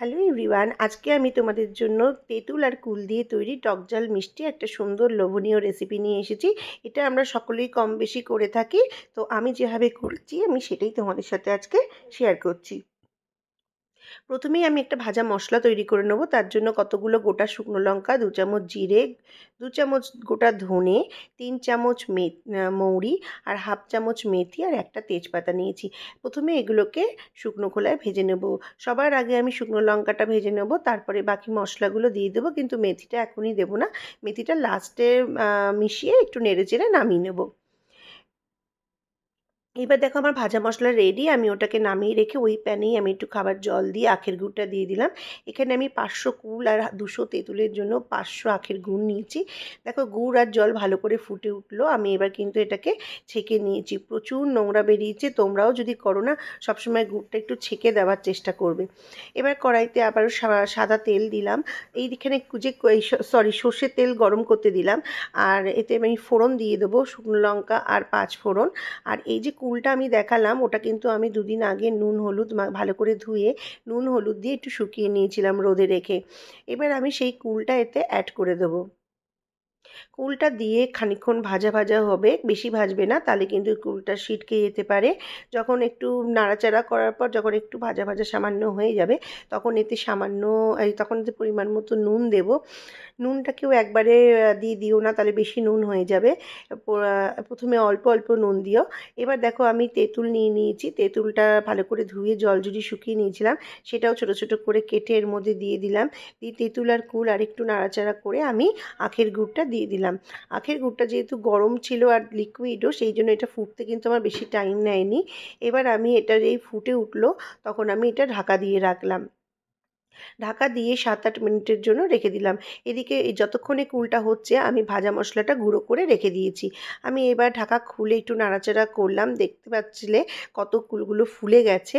Hello everyone, আজকে আমি তোমাদের জন্য তেঁতুল আর কুল দিয়ে তৈরি টকজাল মিষ্টি একটা সুন্দর লোভনীয় রেসিপি নিয়ে এসেছি। এটা আমরা সকলেই কম বেশি করে থাকি, তো আমি যেভাবে করছি আমি সেটাই তোমাদের সাথে আজকে শেয়ার করছি। প্রথমেই আমি একটা ভাজা মশলা তৈরি করে নেব। তার জন্য কতগুলো গোটা শুকনো লঙ্কা, দু চামচ জিরে, দু চামচ গোটা ধনে, তিন চামচ মে মৌরি আর হাফ চামচ মেথি আর একটা তেজপাতা নিয়েছি। প্রথমে এগুলোকে শুকনো খোলায় ভেজে নেব। সবার আগে আমি শুকনো লঙ্কাটা ভেজে নেব। তারপরে বাকি মশলাগুলো দিয়ে দেবো। কিন্তু মেথিটা এখনই দেবো না। মেথিটা লাস্টে মিশিয়ে একটু নেড়ে চেড়ে নামিয়ে নেব। এবার দেখো আমার ভাজা মশলা রেডি আমি ওটাকে নামিয়ে রেখে ওই প্যানেই আমি একটু খাবার জল দিয়ে আখের গুড়টা দিয়ে দিলাম। এখানে আমি পাঁচশো কুল আর দুশো তেঁতুলের জন্য পাঁচশো আখের গুড় নিয়েছি। দেখো গুড় আর জল ভালো করে ফুটে উঠল, আমি এবার কিন্তু এটাকে ছেঁকে নিয়েছি। প্রচুর নোংরা বেরিয়েছে, তোমরাও যদি করো না, সবসময় গুড়টা একটু ছেঁকে দেওয়ার চেষ্টা করবে। এবার কড়াইতে আবারও সাদা তেল দিলাম। এইখানে যে সরি সর্ষের তেল গরম করতে দিলাম। আর এতে আমি ফোড়ন দিয়ে দেবো, শুকনো লঙ্কা আর পাঁচ ফোড়ন। আর এই যে কুলটা আমি দেখালাম, ওটা কিন্তু আমি দুদিন আগে নুন, হলুদ ভালো করে ধুয়ে নুন, হলুদ দিয়ে একটু শুকিয়ে নিয়েছিলাম রোদে রেখে। এবার আমি সেই কুলটা এতে অ্যাড করে দেবো। কুলটা দিয়ে খানিক্ষণ ভাজা ভাজা হবে, বেশি ভাজবে না, তাহলে কিন্তু কুলটা ছিটকে যেতে পারে। যখন একটু নাড়াচাড়া করার পর যখন একটু ভাজা ভাজা সামান্য হয়ে যাবে, তখন এতে সামান্য তখন এতে পরিমাণ মতো নুন দেব। নুনটাকেও একবারে দিয়ে দিও না, তাহলে বেশি নুন হয়ে যাবে। প্রথমে অল্প অল্প নুন দিও। এবার দেখো আমি তেঁতুল নিয়ে নিয়েছি, তেঁতুলটা ভালো করে ধুয়ে জল জুড়ি শুকিয়ে নিয়েছিলাম, সেটাও ছোট ছোট করে কেটে এর মধ্যে দিয়ে দিলাম। দিয়ে তেঁতুল আর কুল আর একটু নাড়াচাড়া করে আমি আখের গুড়টা দিয়ে দিলাম। আখের গুড়টা যেহেতু গরম ছিল আর লিকুইডও সেই জন্য এটা ফুটতে কিন্তু আমার বেশি টাইম নেয়নি। এবার আমি এটা যেই ফুটে উঠল, তখন আমি এটা ঢাকা দিয়ে রাখলাম। ঢাকা দিয়ে সাত আট মিনিটের জন্য রেখে দিলাম। এদিকে যতক্ষণে কুলটা হচ্ছে, আমি ভাজা মশলাটা গুঁড়ো করে রেখে দিয়েছি। আমি এবার ঢাকা খুলে একটু নাড়াচাড়া করলাম। দেখতে পাচ্ছিলে কত কুলগুলো ফুলে গেছে।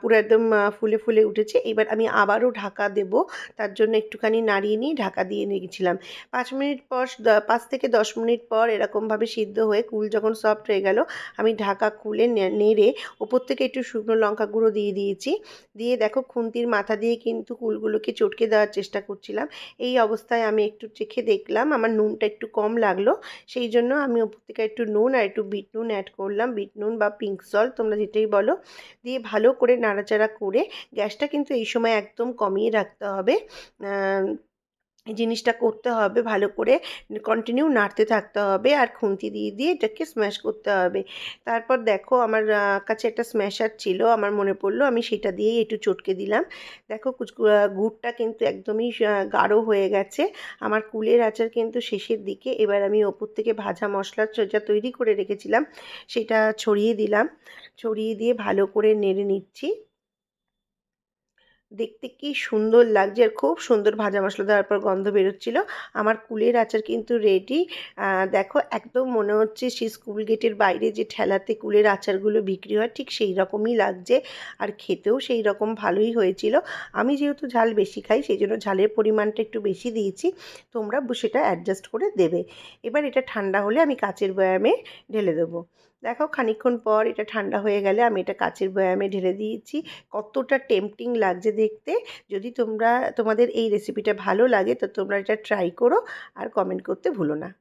পুরো একদম ফুলে ফুলে উঠেছে। এবার আমি আবারও ঢাকা দেব। তার জন্য একটুখানি নাড়িয়ে নিয়ে ঢাকা দিয়ে রেখেছিলাম। পাঁচ মিনিট পর পাঁচ থেকে দশ মিনিট পর এরকমভাবে সিদ্ধ হয়ে কুল যখন সফট হয়ে গেল, আমি ঢাকা খুলে নেড়ে ওপর থেকে একটু শুকনো লঙ্কা গুঁড়ো দিয়ে দিয়েছি। দিয়ে দেখো খুন্তির মাথা দিয়ে কিন্তু কুলগুলোকে চটকে দেওয়ার চেষ্টা করছিলাম। এই অবস্থায় আমি একটু চেখে দেখলাম, আমার নুনটা একটু কম লাগল। সেই জন্য আমি ওপর থেকে একটু নুন আর একটু বিট নুন অ্যাড করলাম। বিট নুন বা পিঙ্ক সল তোমরা যেটাই বলো। দিয়ে ভালো করে নাড়াচাড়া করে গ্যাসটা কিন্তু এই সময় একদম কমিয়ে রাখতে হবে। জিনিসটা করতে হবে। ভালো করে কন্টিনিউ নাড়তে থাকতে হবে আর খুন্তি দিয়ে দিয়ে এটাকে স্ম্যাশ করতে হবে। তারপর দেখো আমার কাছে একটা স্ম্যাশার ছিল, আমার মনে পড়ল আমি সেটা দিয়েই একটু চটকে দিলাম। দেখো গুড়টা কিন্তু একদমই গাঢ় হয়ে গেছে। আমার কুলের আচার কিন্তু শেষের দিকে এবার আমি ওপর থেকে ভাজা মশলার যা তৈরি করে রেখেছিলাম সেটা ছড়িয়ে দিলাম। ছড়িয়ে দিয়ে ভালো করে নেড়ে নিচ্ছি। দেখতে কি সুন্দর লাগছে আর খুব সুন্দর ভাজা মশলা দেওয়ার পর গন্ধ বেরোচ্ছিল। আমার কুলের আচার কিন্তু রেডি দেখো একদম মনে হচ্ছে সেই স্কুল গেটের বাইরে যে ঠেলাতে কুলের আচারগুলো বিক্রি হয়, ঠিক সেই রকমই লাগছে আর খেতেও সেই রকম ভালোই হয়েছিল। আমি যেহেতু ঝাল বেশি খাই, সেই জন্য ঝালের পরিমাণটা একটু বেশি দিয়েছি। তোমরা সেটা অ্যাডজাস্ট করে দেবে। এবার এটা ঠান্ডা হলে আমি কাচের বয়ামে ঢেলে দেবো। দেখো খানিক্ষণ পর এটা ঠান্ডা হয়ে গেলে আমি এটা কাচের বয়ামে ঢেলে দিয়েছি। কতটা টেম্পটিং লাগছে দেখতে। যদি তোমরা, তোমাদের এই রেসিপিটা ভালো লাগে, তো তোমরা এটা ট্রাই করো আর কমেন্ট করতে ভুলো না।